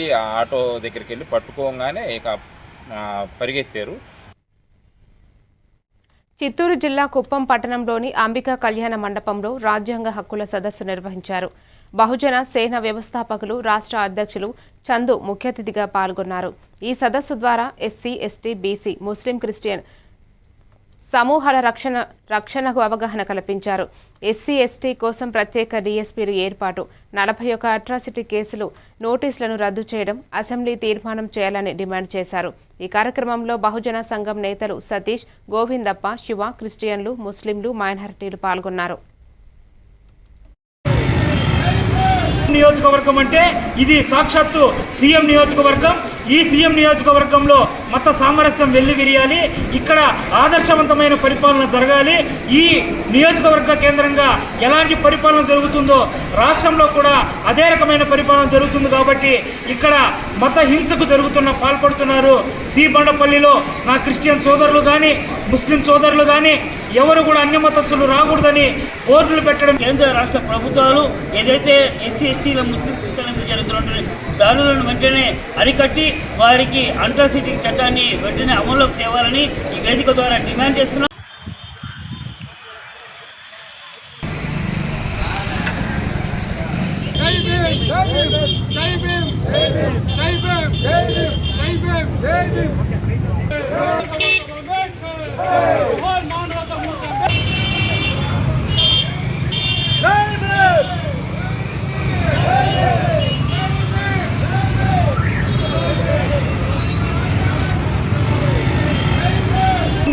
వెళ్ళి ఆ ఆటో దగ్గరికి వెళ్ళి పట్టుకోగానే ఇక పరిగెత్తారు. చిత్తూరు జిల్లా కుప్పం పట్టణంలోని అంబికా కళ్యాణ మండపంలో రాజ్యాంగ హక్కుల సదస్సు నిర్వహించారు. బహుజన సేన వ్యవస్థాపకులు రాష్ట్ర అధ్యక్షులు చందు ముఖ్య అతిథిగా పాల్గొన్నారు. ఈ సదస్సు ద్వారా ఎస్సీ ఎస్టీ బీసీ ముస్లిం క్రిస్టియన్ సమూహాల రక్షణ రక్షణకు అవగాహన కల్పించారు. ఎస్సీ ఎస్టీ కోసం ప్రత్యేక డీఎస్పీలు ఏర్పాటు. నలభై ఒక అట్రాసిటీ కేసులు నోటీసులను రద్దు చేయడం అసెంబ్లీ తీర్మానం చేయాలని డిమాండ్ చేశారు. ఈ కార్యక్రమంలో బహుజన సంఘం నేతలు సతీష్ గోవిందప్ప శివ క్రిస్టియన్లు ముస్లింలు మైనారిటీలు పాల్గొన్నారు. నియోజకవర్గం అంటే ఇది సాక్షాత్తు సీఎం నియోజకవర్గం. ఈ సీఎం నియోజకవర్గంలో మత సామరస్యం వెల్లివిరియాలి ఇక్కడ ఆదర్శవంతమైన పరిపాలన జరగాలి. ఈ నియోజకవర్గ కేంద్రంగా ఎలాంటి పరిపాలన జరుగుతుందో రాష్ట్రంలో కూడా అదే రకమైన పరిపాలన జరుగుతుంది కాబట్టి ఇక్కడ మత హింసకు జరుగుతున్న పాల్పడుతున్నారు. సి. బండపల్లిలో నా క్రిస్టియన్ సోదరులు కానీ ముస్లిం సోదరులు కానీ ఎవరు కూడా అన్య మతస్థులు రాకూడదని బోర్డులు పెట్టడం కేంద్ర రాష్ట్ర ప్రభుత్వాలు ఏదైతే ఎస్సీ ఎస్టీల ముస్లిం క్రిస్టియన్ల మీద దాడులను వెంటనే అరికట్టి వారికి అంట్రాసిటీ చట్టాన్ని వెంటనే అమల్లోకి తేవాలని ఈ వేదిక ద్వారా డిమాండ్ చేస్తున్నాం.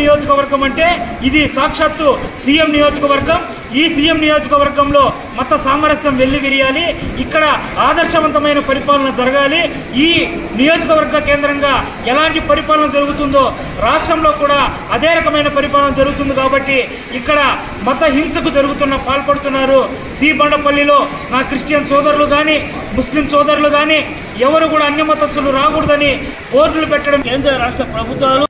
నియోజకవర్గం అంటే ఇది సాక్షాత్తు సీఎం నియోజకవర్గం. ఈ సీఎం నియోజకవర్గంలో మత సామరస్యం వెల్లివిరియాలి. ఇక్కడ ఆదర్శవంతమైన పరిపాలన జరగాలి. ఈ నియోజకవర్గ కేంద్రంగా ఎలాంటి పరిపాలన జరుగుతుందో రాష్ట్రంలో కూడా అదే రకమైన పరిపాలన జరుగుతుంది కాబట్టి ఇక్కడ మత హింసకు జరుగుతున్న పాల్పడుతున్నారు. సి. బండపల్లిలో నా క్రిస్టియన్ సోదరులు కానీ ముస్లిం సోదరులు కానీ ఎవరు కూడా అన్య మతస్థులు రాకూడదని బోర్డులు పెట్టడం కేంద్ర రాష్ట్ర ప్రభుత్వాలు